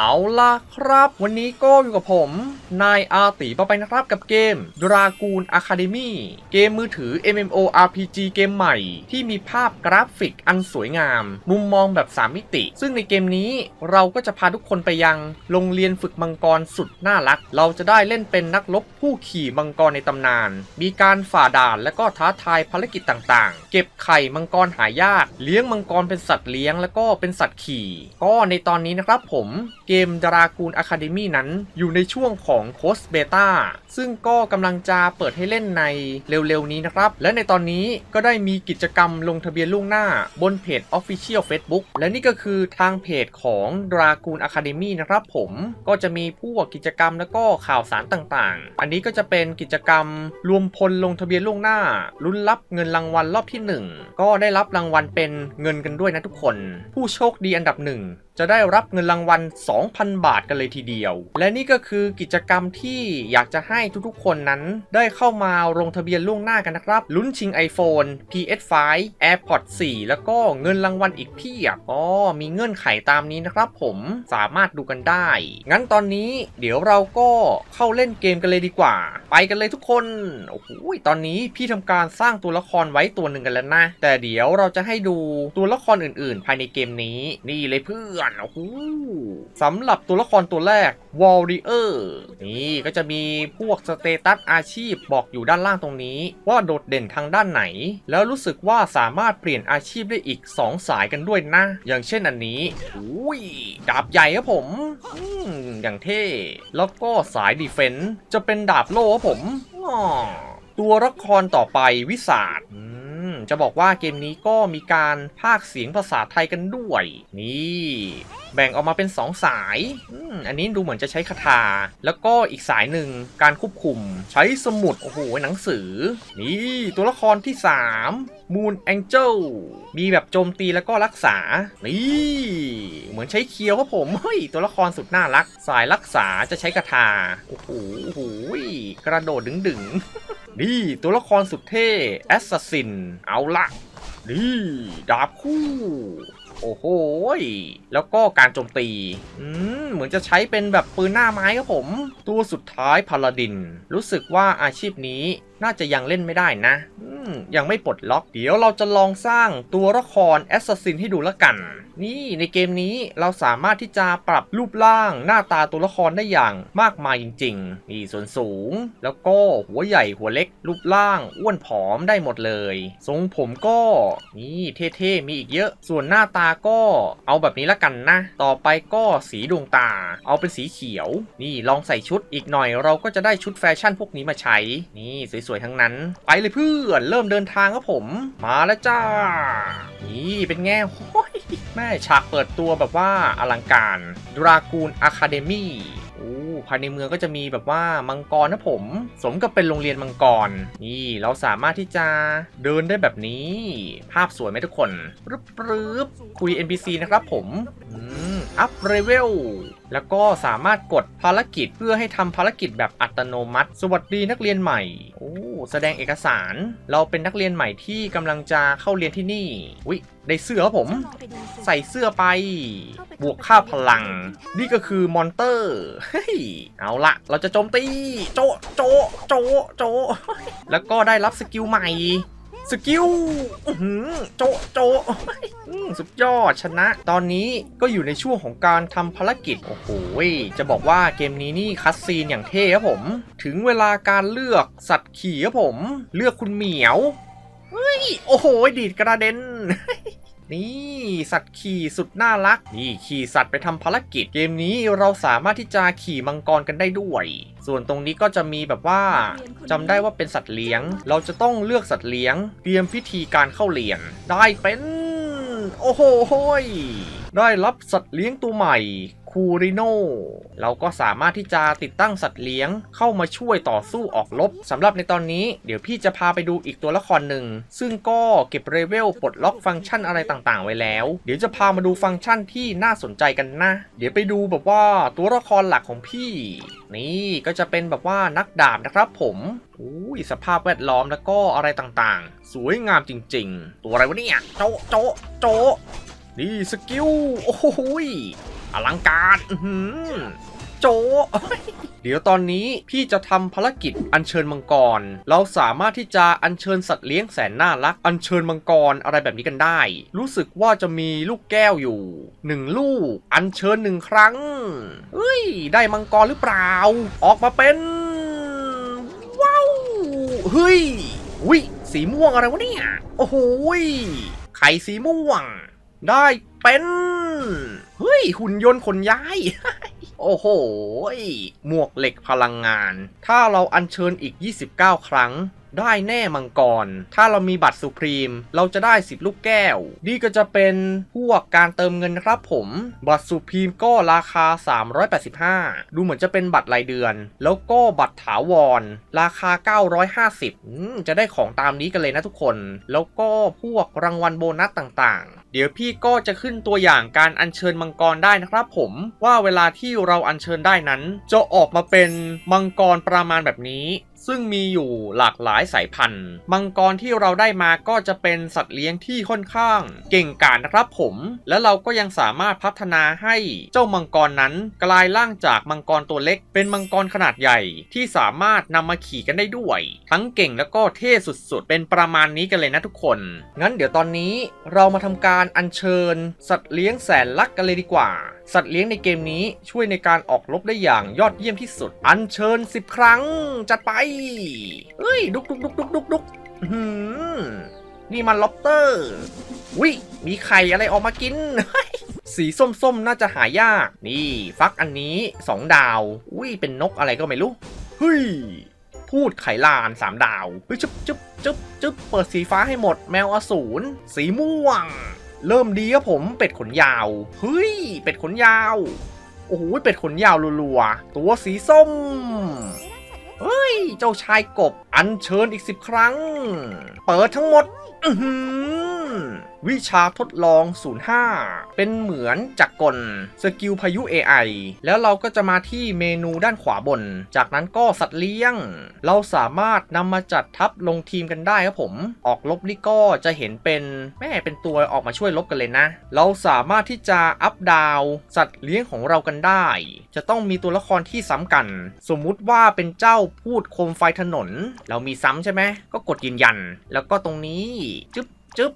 เอาล่ะครับ วันนี้ก็อยู่กับผม นายอาติปไปนะครับกับเกม Dragoon Academy เกมมือถือ MMORPG เกมใหม่ ที่มีภาพกราฟิกอันสวยงาม มุมมองแบบ 3 มิติ ซึ่งในเกมนี้เราก็จะพาทุกคนไปยัง โรงเรียนฝึกมังกรสุดน่ารัก เราจะได้เล่นเป็นนักรบผู้ขี่มังกรในตำนาน มีการฝ่าด่านและก็ท้าทายภารกิจต่างๆ เก็บไข่มังกรหายาก เลี้ยงมังกรเป็นสัตว์เลี้ยง แล้วก็เป็นสัตว์ขี่ ก็ในตอนนี้นะครับผมเกมดรากูนอะคาเดมี่นั้นอยู่ในช่วงของโคสเบต้าซึ่งก็กำลังจะเปิดให้เล่นในเร็วๆนี้นะครับ และในตอนนี้ก็ได้มีกิจกรรมลงทะเบียนล่วงหน้าบนเพจ Official Facebook และนี่ก็คือทางเพจของ Dragoon Academy นะครับผมก็จะมีพวกกิจกรรมแล้วก็ข่าวสารต่างๆ อันนี้ก็จะเป็นกิจกรรมรวมพลลงทะเบียนล่วงหน้าลุ้นรับเงินรางวัลรอบที่ 1 ก็ได้รับรางวัลเป็นเงินกันด้วยนะทุกคน ผู้โชคดีอันดับหนึ่ง จะได้รับเงินรางวัล 2,000 บาทกันเลยทีเดียว และนี่ก็คือกิจกรรมที่อยากจะให้ทุกๆคนนั้น ได้เข้ามาลงทะเบียนล่วงหน้ากันนะครับ ลุ้นชิง iPhone PS5 AirPods 4 แล้วก็เงินรางวัลอีกเพียบอ๋อมีเงื่อนไขตามนี้นะครับผมสามารถดูกันได้ งั้นตอนนี้เดี๋ยวเราก็เข้าเล่นเกมกันเลยดีกว่า ไปกันเลยทุกคนโอ้โหตอนนี้พี่ทำการสร้างตัวละครไว้ตัวหนึ่งกันแล้วนะ แต่เดี๋ยวเราจะให้ดูตัวละครอื่น ๆ ภายในเกมนี้นี่เลยเพื่อนโอ้โหสำหรับตัวละครตัวแรก Warrior นี่ก็จะมีพวกสเตตัสอาชีพบอกอยู่ด้านล่างตรงนี้ ว่าโดดเด่นทางด้านไหน แล้วรู้สึกว่าสามารถเปลี่ยนอาชีพได้อีก 2 สายกันด้วยนะ อย่างเช่นอันนี้อุ้ยดาบใหญ่ครับผมอืมอย่างเท่ แล้วก็สายดีเฟนส์จะเป็นดาบโล่ครับผมตัวละครต่อไปวิสาดอื จะบอกว่าเกมนี้ก็มีการพากเสียงภาษาไทยกันด้วย นี่ แบ่งออกมาเป็น 2 สายอันนี้ดูเหมือนจะใช้คาถา แล้วก็อีกสายหนึ่งการควบคุม ใช้สมุด โอ้โห หนังสือ นี่ตัวละครที่ 3 Moon Angel มีแบบโจมตีแล้วก็รักษา นี่ เหมือนใช้เคียวครับผม เฮ้ย ตัวละครสุดน่ารัก สายรักษาจะใช้คาถา โอ้โห โอ้โห กระโดดดึงๆ นี่ตัวละครสุดเท่แอสซัสซิน เอาละ นี่ดาบคู่ โอ้โห แล้วก็การโจมตี อืม เหมือนจะใช้เป็นแบบปืนหน้าไม้ครับผม ตัวสุดท้ายพาลาดิน รู้สึกว่าอาชีพนี้ น่าจะยังเล่นไม่ได้นะยังไม่ปลดล็อก เดี๋ยวเราจะลองสร้างตัวละครแอสซัสซินให้ดูละกัน นี่ในเกมนี้เราสามารถที่จะปรับรูปร่างหน้าตาตัวละครได้อย่างมากมายจริงๆนี่ส่วนสูง แล้วก็หัวใหญ่หัวเล็ก รูปร่างอ้วนผอมได้หมดเลย ทรงผมก็นี่เท่ๆมีอีกเยอะ ส่วนหน้าตาก็เอาแบบนี้ละกันนะ ต่อไปก็สีดวงตา เอาเป็นสีเขียว นี่ลองใส่ชุดอีกหน่อยเราก็จะได้ชุดแฟชั่นพวกนี้มาใช้ นี่สวยๆทั้งนั้น ไปเลยเพื่อนเริ่มเดินทางครับผม มาแล้วจ้า นี่เป็นไงโอ้ยแม่ฉากเปิดตัวแบบว่าอลังการ Dragoon Academy โอ้ภายในเมืองก็จะมีแบบว่ามังกรนะผม สมกับเป็นโรงเรียนมังกร นี่เราสามารถที่จะเดินได้แบบนี้ ภาพสวยไหมทุกคนรึบรึบคุย NPC นะครับผมอืม อัพเลเวลแล้วก็สามารถกดภารกิจเพื่อให้ทำภารกิจแบบอัตโนมัติ สวัสดีนักเรียนใหม่ โอ้แสดงเอกสาร เราเป็นนักเรียนใหม่ที่กำลังจะเข้าเรียนที่นี่วิได้เสื้อผม ใส่เสื้อไป บวกค่าพลัง นี่ก็คือมอนเตอร์เฮ้ยเอาละเราจะโจมตี โจะโจะโจะโจะแล้วก็ได้รับสกิลใหม่ สกิลโจโจสุดยอดชนะ ตอนนี้ก็อยู่ในช่วงของการทำภารกิจ โอ้โห จะบอกว่าเกมนี้นี่คัสซีนอย่างเท่ครับผม ถึงเวลาการเลือกสัตว์ขี่ครับผม เลือกคุณเหมียว เฮ้ย โอ้โห ดีดกระเด็นนี่สัตว์ขี่สุดน่ารัก นี่ขี่สัตว์ไปทำภารกิจ เกมนี้เราสามารถที่จะขี่มังกรกันได้ด้วย ส่วนตรงนี้ก็จะมีแบบว่าจำได้ว่าเป็นสัตว์เลี้ยง เราจะต้องเลือกสัตว์เลี้ยง เตรียมพิธีการเข้าเรียน ได้เป็น โอ้โหโหยได้รับสัตว์เลี้ยงตัวใหม่ คูริโนเราก็สามารถที่จะติดตั้งสัตว์เลี้ยงเข้ามาช่วยต่อสู้ออกรบสำหรับในตอนนี้เดี๋ยวพี่จะพาไปดูอีกตัวละครหนึ่ง ซึ่งก็เก็บเลเวลปลดล็อกฟังก์ชันอะไรต่างๆ ไว้แล้ว เดี๋ยวจะพามาดูฟังก์ชันที่น่าสนใจกันนะ เดี๋ยวไปดูแบบว่าตัวละครหลักของพี่ นี่ก็จะเป็นแบบว่านักดาบนะครับผมอุ้ยสภาพแวดล้อมแล้วก็อะไรต่างๆ สวยงามจริง ๆ ตัวอะไรวะเนี่ยโจะโจะโจะนี่สกิล โอ้โหย ลังการโจ เดี๋ยวตอนนี้พี่จะทำภารกิจอัญเชิญมังกร เราสามารถที่จะอัญเชิญสัตว์เลี้ยงแสนน่ารัก อัญเชิญมังกรอะไรแบบนี้กันได้ รู้สึกว่าจะมีลูกแก้วอยู่หนึ่งลูก อัญเชิญหนึ่งครั้งเฮ้ย ได้มังกรหรือเปล่า ออกมาเป็น ว้าว เฮ้ยวิสีม่วงอะไรวะเนี่ย โอ้โหไข่สีม่วง ได้เป็น เฮ้ย หุ่นยนต์ขนย้าย โอ้โห หมวกเหล็กพลังงาน ถ้าเราอัญเชิญอีก 29 ครั้ง ได้แน่มังกร ถ้าเรามีบัตรสุพรีม เราจะได้ 10 ลูกแก้ว นี่ก็จะเป็นพวกการเติมเงินนะครับผม บัตรสุพรีมก็ราคา 385 ดูเหมือนจะเป็นบัตรรายเดือน แล้วก็บัตรถาวร ราคา 950อืมจะได้ของตามนี้กันเลยนะทุกคน แล้วก็พวกรางวัลโบนัสต่างๆเดี๋ยวพี่ก็จะขึ้นตัวอย่างการอัญเชิญมังกรได้นะครับผมว่าเวลาที่เราอัญเชิญได้นั้น จะออกมาเป็นมังกรประมาณแบบนี้ ซึ่งมีอยู่หลากหลายสายพันธุ์ มังกรที่เราได้มาก็จะเป็นสัตว์เลี้ยงที่ค่อนข้าง เก่งกาจนะครับผม และเราก็ยังสามารถพัฒนาให้เจ้ามังกรนั้น กลายร่างจากมังกรตัวเล็ก เป็นมังกรขนาดใหญ่ที่สามารถนำมาขี่กันได้ด้วย ทั้งเก่งแล้วก็เท่สุดๆ เป็นประมาณนี้กันเลยนะทุกคน งั้นเดี๋ยวตอนนี้เรามาทำการการอัญเชิญ สัตว์เลี้ยงแสนรักกันเลยดีกว่า สัตว์เลี้ยงในเกมนี้ช่วยในการออกรบได้อย่างยอดเยี่ยมที่สุด อัญเชิญ 10 ครั้ง จัดไปเอ้ย ดุกดุกดุกดุกดุกดุกนี่มันล็อบเตอร์วิมีไข่อะไรออกมากินสีส้มๆ น่าจะหายาก นี่ฟักอันนี้ 2 ดาวอุ้ยเป็นนกอะไรก็ไม่รู้เฮ้ยพูดไขลาน 3 ดาวเฮ้ยจุ๊บจุ๊บจุ๊บจุ๊บเปิดสีฟ้าให้หมดแมวอสูรสีม่วง เริ่มดีครับผมเป็ดขนยาวเฮ้ยเป็ดขนยาว โอ้โหเป็ดขนยาวรัวๆตัวสีส้มเฮ้ย เจ้าชายกบอัญเชิญอีกสิบครั้ง เปิดทั้งหมดอื้อหือวิชาทดลอง 05 เป็นเหมือนจักรกลสกิลพายุ AI แล้วเราก็จะมาที่เมนูด้านขวาบน จากนั้นก็สัตว์เลี้ยง เราสามารถนำมาจัดทัพลงทีมกันได้ครับผม ออกลบนี่ก็จะเห็นเป็นแม่เป็นตัวออกมาช่วยลบกันเลยนะ เราสามารถที่จะอัพดาวสัตว์เลี้ยงของเรากันได้ จะต้องมีตัวละครที่ซ้ำกัน สมมุติว่าเป็นเจ้าพูดโคมไฟถนน เรามีซ้ำใช่ไหมก็กดยืนยัน แล้วก็ตรงนี้จึ๊บจึ๊บ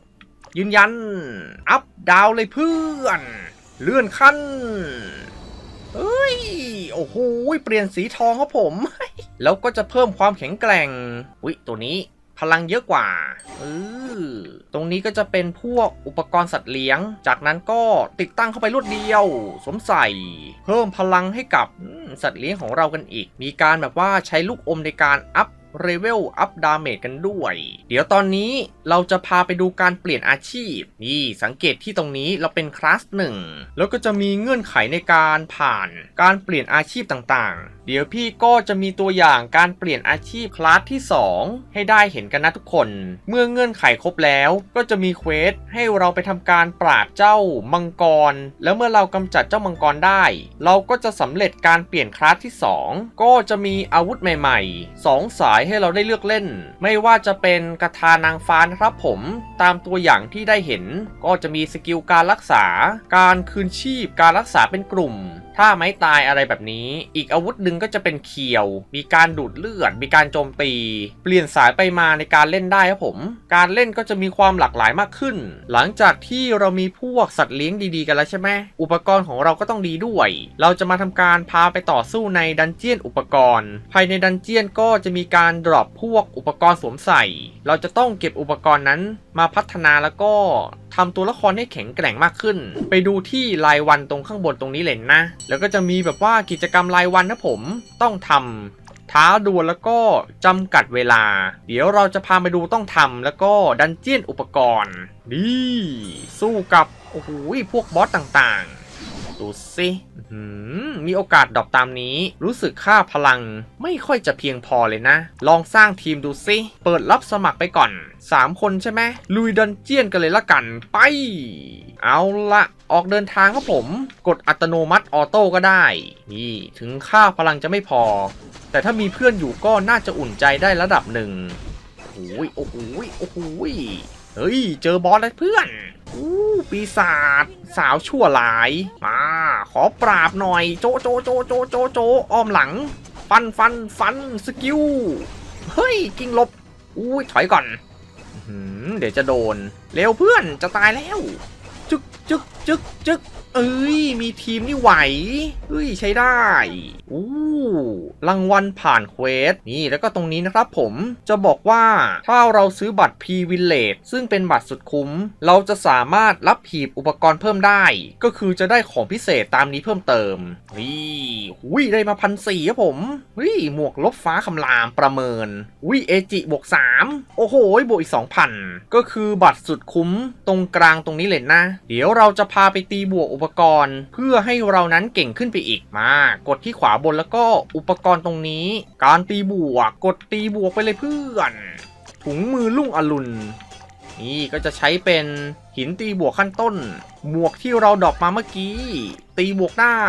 ยืนยัน อัพดาวเลยเพื่อน เลื่อนขั้นเอ้ย โอ้โห เปลี่ยนสีทองครับผม แล้วก็จะเพิ่มความแข็งแกร่งวิตัวนี้พลังเยอะกว่าเออตรงนี้ก็จะเป็นพวกอุปกรณ์สัตว์เลี้ยง จากนั้นก็ติดตั้งเข้าไปรวดเดียว สวมใส่ เพิ่มพลังให้กับสัตว์เลี้ยงของเรากันอีก มีการแบบว่าใช้ลูกอมในการอัพ เรเวลอัพดาเมจกันด้วย เดี๋ยวตอนนี้เราจะพาไปดูการเปลี่ยนอาชีพ นี่สังเกตที่ตรงนี้เราเป็นคลาสหนึ่งแล้วก็จะมีเงื่อนไขในการผ่านการเปลี่ยนอาชีพต่างๆเดี๋ยวพี่ก็จะมีตัวอย่างการเปลี่ยนอาชีพคลาสที่ 2 ให้ได้เห็นกันนะทุกคน เมื่อเงื่อนไขครบแล้วก็จะมีเควสให้เราไปทำการปราบเจ้ามังกร แล้วเมื่อเรากำจัดเจ้ามังกรได้ เราก็จะสำเร็จการเปลี่ยนคลาสที่ 2 ก็จะมีอาวุธใหม่ๆ 2 สายให้เราได้เลือกเล่น ไม่ว่าจะเป็นกระทานางฟ้านะครับผม ตามตัวอย่างที่ได้เห็น ก็จะมีสกิลการรักษา การคืนชีพ การรักษาเป็นกลุ่มถ้าไม่ตายอะไรแบบนี้ อีกอาวุธหนึ่งก็จะเป็นเคียว มีการดูดเลือด มีการโจมตี เปลี่ยนสายไปมาในการเล่นได้ครับผม การเล่นก็จะมีความหลากหลายมากขึ้น หลังจากที่เรามีพวกสัตว์เลี้ยงดีๆกันแล้วใช่ไหม อุปกรณ์ของเราก็ต้องดีด้วย เราจะมาทำการพาไปต่อสู้ในดันเจียนอุปกรณ์ ภายในดันเจียนก็จะมีการดรอปพวกอุปกรณ์สวมใส่ เราจะต้องเก็บอุปกรณ์นั้นมาพัฒนาแล้วก็ ทำตัวละครให้แข็งแกร่งมากขึ้น ไปดูที่รายวันตรงข้างบนตรงนี้เลยนะ แล้วก็จะมีแบบว่ากิจกรรมรายวันนะผมต้องทำท้าดวลแล้วก็จำกัดเวลา เดี๋ยวเราจะพาไปดูต้องทำแล้วก็ดันเจียนอุปกรณ์นี่สู้กับโอ้โหพวกบอสต่างๆ ดูสิมีโอกาสดรอปตามนี้ รู้สึกค่าพลังไม่ค่อยจะเพียงพอเลยนะ ลองสร้างทีมดูสิเปิดรับสมัครไปก่อน 3 คนใช่ไหมลุยดันเจียนกันเลยละกันไป เอาละออกเดินทางครับผม กดอัตโนมัติออโต้ก็ได้ นี่ถึงค่าพลังจะไม่พอ แต่ถ้ามีเพื่อนอยู่ก็น่าจะอุ่นใจได้ระดับหนึ่งโอ้ยโอ้โหโอ้โห เฮ้ย เจอบอสแล้วเพื่อน อู้ปีศาจสาวชั่วร้าย มา ขอปราบหน่อย โจะโจะโจะโจะโจะโจะอ้อมหลัง ฟันฟันฟันสกิล เฮ้ย กิ้งหลบ อุ้ยถอยก่อนอื้อหือเดี๋ยวจะโดน เร็วเพื่อนจะตายแล้ว จึกจึกจึกจึกเอ้ย มีทีมนี่ไหว เอ้ย ใช้ได้ อู้รางวัลผ่านเควสนี่แล้วก็ตรงนี้นะครับผมจะบอกว่าถ้าเราซื้อบัตร P Village ซึ่งเป็นบัตรสุดคุ้ม เราจะสามารถรับหีบอุปกรณ์เพิ่มได้ ก็คือจะได้ของพิเศษตามนี้เพิ่มเติมนี่หุยได้มาพันสี่ครับผมหุยหมวกลบฟ้าคำรามประเมินหุยเอจิบวก3โอ้โหบวกอีก2,000ก็คือบัตรสุดคุ้มตรงกลางตรงนี้เลยนะ เดี๋ยวเราจะพาไปตีบวกอุปกรณ์ เพื่อให้เรานั้นเก่งขึ้นไปอีกมากดที่ขวาบนแล้วก็อุปกรณ์ตรงนี้ การตีบวก กดตีบวกไปเลยเพื่อน ถุงมือลุ่งอรุณนี่ก็จะใช้เป็นหินตีบวกขั้นต้น หมวกที่เราดรอกมาเมื่อกี้ ตีบวกได้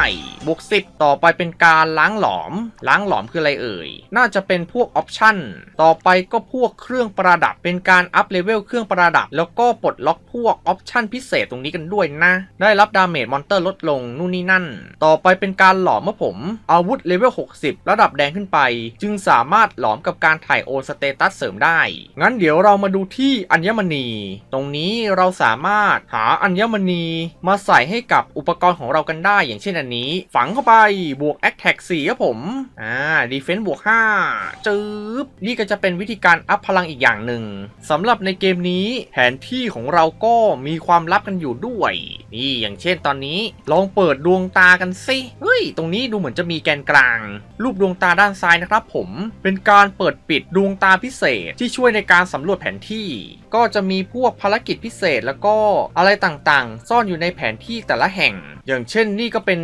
บวกสิบต่อไปเป็นการล้างหลอม ล้างหลอมคืออะไรเอ่ย น่าจะเป็นพวกออปชั่น ต่อไปก็พวกเครื่องประดับ เป็นการอัพเลเวลเครื่องประดับ แล้วก็ปลดล็อกพวกออปชั่นพิเศษตรงนี้กันด้วยนะ ได้รับดาเมจมอนเตอร์ลดลงนู่นนี่นั่น ต่อไปเป็นการหลอมเมื่อผม อาวุธเลเวล60 ระดับแดงขึ้นไป จึงสามารถหลอมกับการถ่ายโอนสเตตัสเสริมได้ งั้นเดี๋ยวเรามาดูที่อัญมณี ตรงนี้เราสามารถหาอัญมณีมาใส่ให้กับอุปกรณ์ของเรากันได้อย่างเช่นอันนี้ ฝังเข้าไปบวก Attack 4ครับผมอ่า Defense บวก5จืบนี่ก็จะเป็นวิธีการอัพพลังอีกอย่างหนึ่งสำหรับในเกมนี้แผนที่ของเราก็มีความลับกันอยู่ด้วย นี่อย่างเช่นตอนนี้ ลองเปิดดวงตากันสิเฮ้ย ตรงนี้ดูเหมือนจะมีแกนกลาง รูปดวงตาด้านซ้ายนะครับผมเป็นการเปิดปิดดวงตาพิเศษที่ช่วยในการสำรวจแผนที่ ก็จะมีพวกภารกิจพิเศษแล้วก็อะไรต่างๆ ซ่อนอยู่ในแผนที่แต่ละแห่ง อย่างเช่นนี่ก็เป็น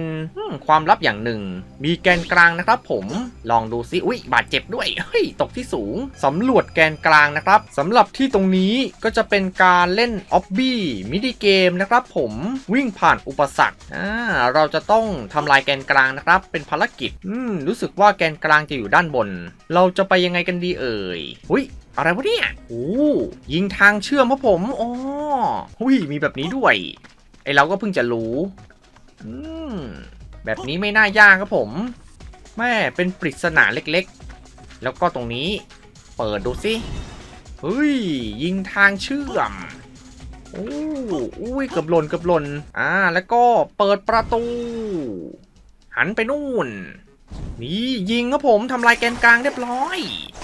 ความลับอย่างหนึ่ง มีแกนกลางนะครับผมลองดูซิอุ๊ยบาดเจ็บด้วยเฮ้ยตกที่สูงสำรวจแกนกลางนะครับสำหรับที่ตรงนี้ก็จะเป็นการเล่นออบบี้มินิเกมนะครับผมวิ่งผ่านอุปสรรคอ่าเราจะต้องทำลายแกนกลางนะครับเป็นภารกิจอืมรู้สึกว่าแกนกลางจะอยู่ด้านบน เราจะไปยังไงกันดีเอ่ยอุ๊ยอะไรวะเนี่ยโอ้ยิงทางเชื่อมครับผมอ๋อหุยมีแบบนี้ด้วย ไอเราก็เพิ่งจะรู้อืมแบบนี้ไม่น่ายากครับผม แม่เป็นปริศนาเล็กๆ แล้วก็ตรงนี้ เปิดดูสิเฮ้ย ยิงทางเชื่อมโอ้อุ้ยเกือบหล่นเกือบหล่นอ่า แล้วก็เปิดประตู หันไปนู่น นี่ยิงครับผมทำลายแกนกลางเรียบร้อย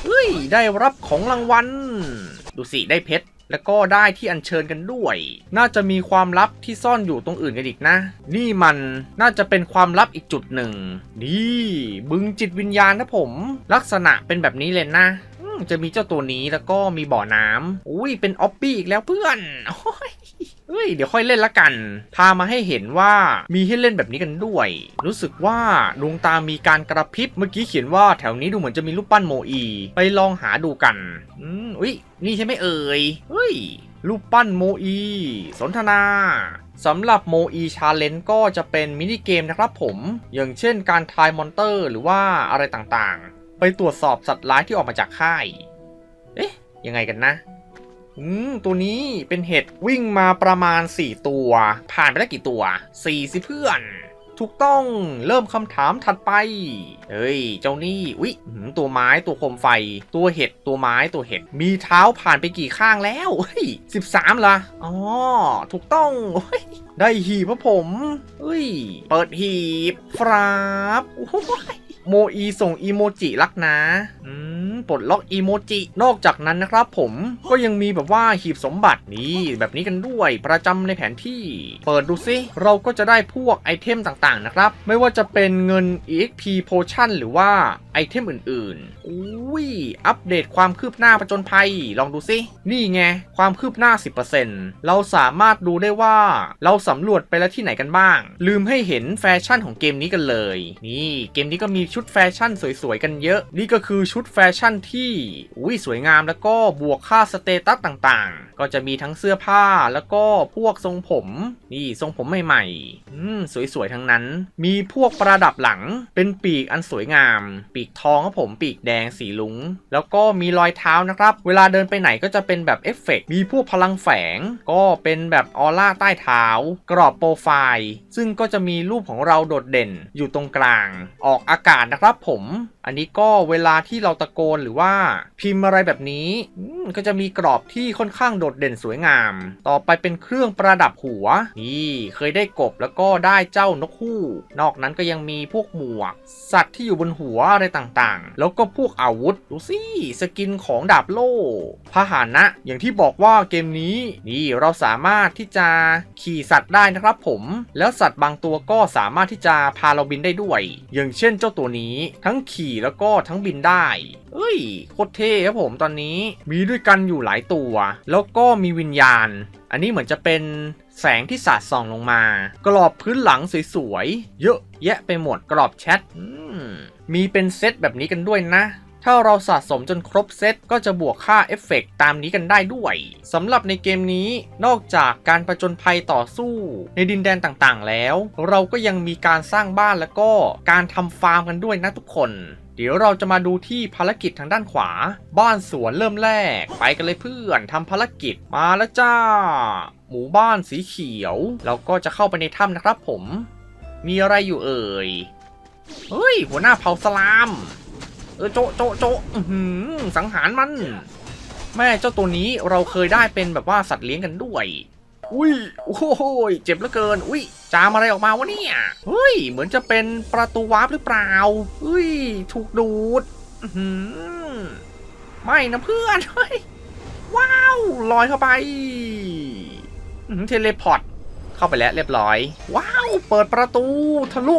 เฮ้ยได้รับของรางวัล ดูสิได้เพชรแล้วก็ได้ที่อัญเชิญกันด้วย น่าจะมีความลับที่ซ่อนอยู่ตรงอื่นกันอีกนะ นี่มันน่าจะเป็นความลับอีกจุดหนึ่ง นี่ บึงจิตวิญญาณนะผม ลักษณะเป็นแบบนี้เลยนะจะมีเจ้าตัวนี้แล้วก็มีบ่อน้ำอุ้ยเป็นออปปี้อีกแล้วเพื่อน เฮ้ยเดี๋ยวค่อยเล่นละกัน พามาให้เห็นว่ามีให้เล่นแบบนี้กันด้วย รู้สึกว่าดวงตามีการกระพริบเมื่อกี้เขียนว่าแถวนี้ดูเหมือนจะมีรูปปั้นโมอี ไปลองหาดูกัน อืมอุ้ยนี่ใช่ไหมเอ่ยเฮ้ยรูปปั้นโมอี สนทนาสำหรับโมอีชาเลนก็จะเป็นมินิเกมนะครับผม อย่างเช่นการทายมอนเตอร์หรือว่าอะไรต่างๆ ไปตรวจสอบสัตว์ร้ายที่ออกมาจากค่าย เอ๊ะ ยังไงกันนะ อืม ตัวนี้เป็นเห็ดวิ่งมาประมาณ 4 ตัว ผ่านไปได้กี่ตัว4สิเพื่อน ถูกต้องเริ่มคำถามถัดไป เฮ้ย เจ้านี่อุ๊ยตัวไม้ตัวโคมไฟ ตัวเห็ดตัวไม้ตัวเห็ด มีเท้าผ่านไปกี่ข้างแล้วเฮ้ยสิบสามละอ๋อ ถูกต้องได้หีบพระผมเฮ้ย เปิดหีบฟราบโอ้ยโมอีส่งอีโมจิรักนะ อืม ปลดล็อกอีโมจินอกจากนั้นนะครับผมก็ยังมีแบบว่าหีบสมบัตินี้แบบนี้กันด้วยประจำในแผนที่ เปิดดูซิเราก็จะได้พวกไอเทมต่างๆนะครับ ไม่ว่าจะเป็นเงิน EXP Potion หรือว่า ไอเทมอื่นๆ อุ้ย อัปเดตความคืบหน้าประจนภัย ลองดูซิ นี่ไง ความคืบหน้า 10%เราสามารถดูได้ว่า เราสำรวจไปแล้วที่ไหนกันบ้าง ลืมให้เห็นแฟชั่นของเกมนี้กันเลย นี่เกมนี้ก็มีชุดแฟชั่นสวยๆ กันเยอะ นี่ก็คือชุดแฟชั่นที่ อุ้ยสวยงามแล้วก็บวกค่าสเตตัสต่างๆ ก็จะมีทั้งเสื้อผ้าแล้วก็พวกทรงผม นี่ทรงผมใหม่ๆ อืมสวยๆ ทั้งนั้น มีพวกประดับหลัง เป็นปีกอันสวยงาม ปีกกทองครับผมปีกแดงสีลุง แล้วก็มีรอยเท้านะครับ เวลาเดินไปไหนก็จะเป็นแบบเอฟเฟกต์มีพวกพลังแฝง ก็เป็นแบบออร่าใต้เท้า กรอบโปรไฟล์ ซึ่งก็จะมีรูปของเราโดดเด่นอยู่ตรงกลาง ออกอากาศนะครับผม อันนี้ก็เวลาที่เราตะโกนหรือว่าพิมพ์อะไรแบบนี้ก็จะมีกรอบที่ค่อนข้างโดดเด่นสวยงาม ต่อไปเป็นเครื่องประดับหัว นี่เคยได้กบแล้วก็ได้เจ้านกฮูกนอกนั้นก็ยังมีพวกหมวก สัตว์ที่อยู่บนหัวอะไรต่างๆ แล้วก็พวกอาวุธดูสิสกินของดาบโล่พาหนะ อย่างที่บอกว่าเกมนี้ นี่เราสามารถที่จะขี่สัตว์ได้นะครับผม แล้วสัตว์บางตัวก็สามารถที่จะพาเราบินได้ด้วย อย่างเช่นเจ้าตัวนี้ ทั้งขี่แล้วก็ทั้งบินได้เอ้ยโคตรเท่ครับผมตอนนี้มีด้วยกันอยู่หลายตัว แล้วก็มีวิญญาณ อันนี้เหมือนจะเป็นแสงที่สาดส่องลงมา กรอบพื้นหลังสวยๆ เยอะแยะไปหมดกรอบแชทมมีเป็นเซตแบบนี้กันด้วยนะถ้าเราสะสมจนครบเซตก็จะบวกค่าเอฟเฟกต์ตามนี้กันได้ด้วยสำหรับในเกมนี้นอกจากการประจนภัยต่อสู้ ในดินแดนต่างๆแล้ว เราก็ยังมีการสร้างบ้านแล้วก็การทำฟาร์มกันด้วยนะทุกคน เดี๋ยวเราจะมาดูที่ภารกิจทางด้านขวา บ้านสวนเริ่มแรก ไปกันเลยเพื่อนทำภารกิจมาแล้วจ้า หมู่บ้านสีเขียวเราก็จะเข้าไปในถ้ำนะครับผม มีอะไรอยู่เอ่ยเฮ้ย หัวหน้าเผ่าสลาม เออโจโจโจหือสังหารมัน แม่เจ้าตัวนี้เราเคยได้เป็นแบบว่าสัตว์เลี้ยงกันด้วย อุ้ย โอ้โหยเจ็บเหลือเกิน อุ้ย จามอะไรออกมาวะเนี่ย เฮ้ย เหมือนจะเป็นประตูวาร์ปหรือเปล่า อุ้ย ถูกดูดอื้อหือไม่นะเพื่อน เฮ้ย ว้าว ลอยเข้าไป เทเลพอร์ต เข้าไปแล้วเรียบร้อย ว้าว เปิดประตูทะลุ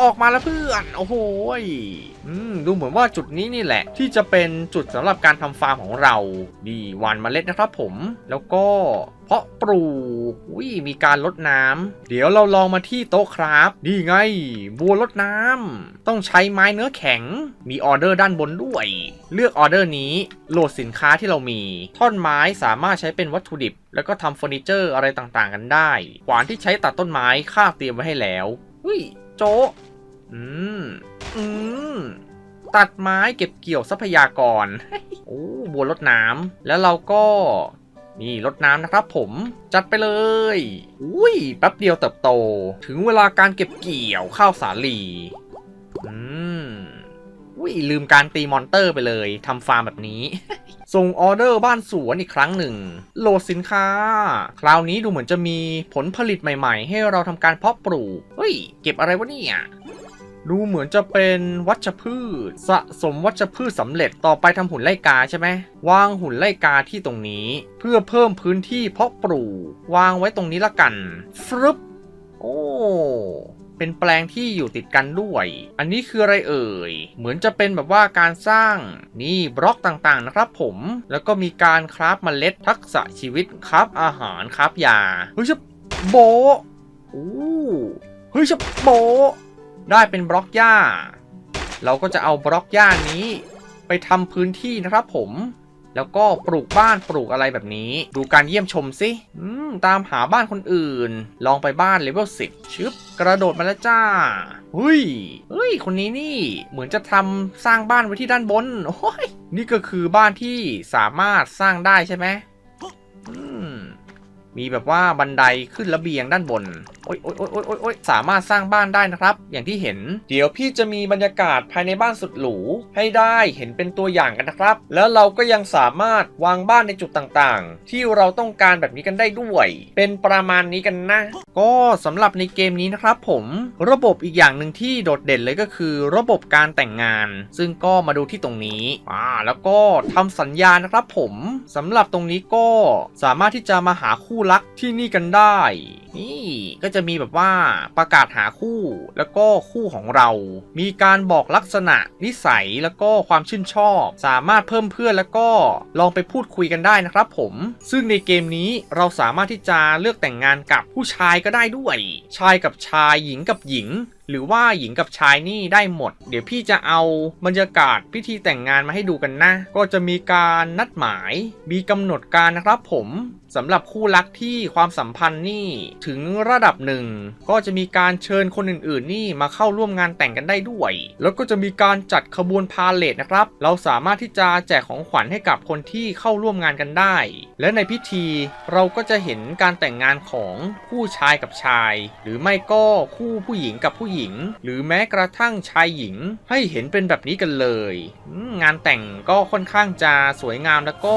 ออกมาแล้วเพื่อน โอ้โหอืมดูเหมือนว่าจุดนี้นี่แหละ ที่จะเป็นจุดสำหรับการทำฟาร์มของเราดีหวานเมล็ดนะครับผม แล้วก็เพาะปลูกวิมีการลดน้ำเดี๋ยวเราลองมาที่โต๊ะครับนี่ไง บัวลดน้ำต้องใช้ไม้เนื้อแข็ง มีออเดอร์ด้านบนด้วย เลือกออเดอร์นี้ โหลดสินค้าที่เรามี ท่อนไม้สามารถใช้เป็นวัตถุดิบ แล้วก็ทำเฟอร์นิเจอร์อะไรต่างๆ กันได้ขวานที่ใช้ตัดต้นไม้ค่าเตรียมไว้ให้แล้วอุ้ยโจ อืม อืม ตัดไม้เก็บเกี่ยวทรัพยากร โอ้บัวรดน้ำ แล้วเราก็นี่รดน้ำนะครับผมจัดไปเลย อุ้ยแป๊บเดียวเติบโต ถึงเวลาการเก็บเกี่ยวข้าวสาลีอืมอุ้ยลืมการตีมอนเตอร์ไปเลยทำฟาร์มแบบนี้ ส่งออเดอร์บ้านสวนอีกครั้งหนึ่ง โหลดสินค้า คราวนี้ดูเหมือนจะมีผลผลิตใหม่ๆ ให้เราทำการเพาะปลูก เฮ้ย เก็บอะไรวะเนี่ย ดูเหมือนจะเป็นวัชพืช สะสมวัชพืชสำเร็จต่อไปทำหุ่นไล่กาใช่ไหมวางหุ่นไล่กาที่ตรงนี้ เพื่อเพิ่มพื้นที่เพาะปลูกวางไว้ตรงนี้ละกันฟรึบโอ้เป็นแปลงที่อยู่ติดกันด้วย อันนี้คืออะไรเอ่ย เหมือนจะเป็นแบบว่าการสร้างนี่บล็อกต่างๆนะครับผม แล้วก็มีการคราฟเมล็ดทักษะชีวิตคราฟอาหารคราฟยา เฮ้ยชะโบโอ้เฮ้ยชะโบ ได้เป็นบล็อกหญ้า เราก็จะเอาบล็อกหญ้านี้ ไปทำพื้นที่นะครับผม แล้วก็ปลูกบ้านปลูกอะไรแบบนี้ ดูการเยี่ยมชมสิมตามหาบ้านคนอื่น ลองไปบ้านเลเวล10ชึบกระโดดมาแล้วจ้าเฮ้ยเฮ้ย คนนี้นี่เหมือนจะทำสร้างบ้านไว้ที่ด้านบนโอ้ยนี่ก็คือบ้านที่สามารถสร้างได้ใช่ไหมมมีแบบว่าบันไดขึ้นระเบียงด้านบน โอ๊ยโอ๊ยโอ๊ยโอ๊ยโอ๊ยสามารถสร้างบ้านได้นะครับ อย่างที่เห็น เดี๋ยวพี่จะมีบรรยากาศภายในบ้านสุดหรูให้ได้เห็นเป็นตัวอย่างกันนะครับ แล้วเราก็ยังสามารถวางบ้านในจุดต่างๆ ที่เราต้องการแบบนี้กันได้ด้วย เป็นประมาณนี้กันนะ ก็สำหรับในเกมนี้นะครับผมระบบอีกอย่างหนึ่งที่โดดเด่นเลยก็คือ ระบบการแต่งงาน ซึ่งก็มาดูที่ตรงนี้อ่าแล้วก็ทำสัญญานะครับผมสำหรับตรงนี้ก็สามารถที่จะมาหาคู่รักที่นี่กันได้ นี่ก็จะจะมีแบบว่าประกาศหาคู่แล้วก็คู่ของเรา มีการบอกลักษณะนิสัยแล้วก็ความชื่นชอบ สามารถเพิ่มเพื่อนแล้วก็ลองไปพูดคุยกันได้นะครับผม ซึ่งในเกมนี้เราสามารถที่จะเลือกแต่งงานกับผู้ชายก็ได้ด้วย ชายกับชายหญิงกับหญิง หรือว่าหญิงกับชายนี่ได้หมด เดี๋ยวพี่จะเอาบรรยากาศพิธีแต่งงานมาให้ดูกันนะ ก็จะมีการนัดหมาย มีกำหนดการนะครับผมสำหรับคู่รักที่ความสัมพันธ์นี่ถึงระดับหนึ่ง ก็จะมีการเชิญคนอื่นๆ นี่มาเข้าร่วมงานแต่งกันได้ด้วย แล้วก็จะมีการจัดขบวนพาเลทนะครับ เราสามารถที่จะแจกของขวัญให้กับคนที่เข้าร่วมงานกันได้ และในพิธีเราก็จะเห็นการแต่งงานของผู้ชายกับชาย หรือไม่ก็คู่ผู้หญิงกับผู้หญิงหรือแม้กระทั่งชายหญิงให้เห็นเป็นแบบนี้กันเลย งานแต่งก็ค่อนข้างจะสวยงามแล้วก็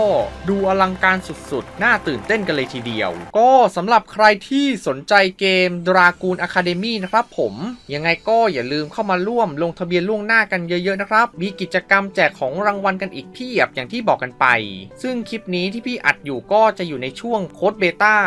ดูอลังการสุดๆ น่าตื่นเต้นกันเลยทีเดียว ก็สำหรับใครที่สนใจเกม Dragoon Academy นะครับผม ยังไงก็อย่าลืมเข้ามาร่วมลงทะเบียนล่วงหน้ากันเยอะๆนะครับ มีกิจกรรมแจกของรางวัลกันอีกเพียบอย่างที่บอกกันไป ซึ่งคลิปนี้ที่พี่อัดอยู่ก็จะอยู่ในช่วงโค้ดเบต้า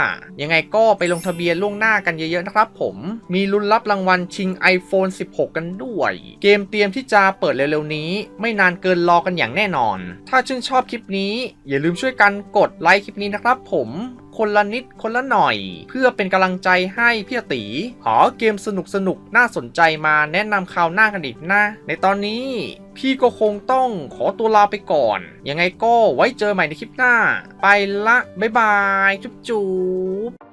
ยังไงก็ไปลงทะเบียนล่วงหน้ากันเยอะๆนะครับผม มีลุ้นรับรางวัลชิง iPhone 16 กันด้วย เกมเตรียมที่จะเปิดเร็วๆนี้ ไม่นานเกินรอกันอย่างแน่นอน ถ้าชื่นชอบคลิปนี้ อย่าลืมช่วยกันกดไลค์คลิปนี้นะครับผมคนละนิดคนละหน่อย เพื่อเป็นกำลังใจให้พี่ตีขอเกมสนุกสนุกๆน่าสนใจมาแนะนำคราวหน้ากันอีกนะในตอนนี้พี่ก็คงต้องขอตัวลาไปก่อน ยังไงก็ไว้เจอใหม่ในคลิปหน้า ไปละ บ๊ายบาย จุ๊บจุ๊บ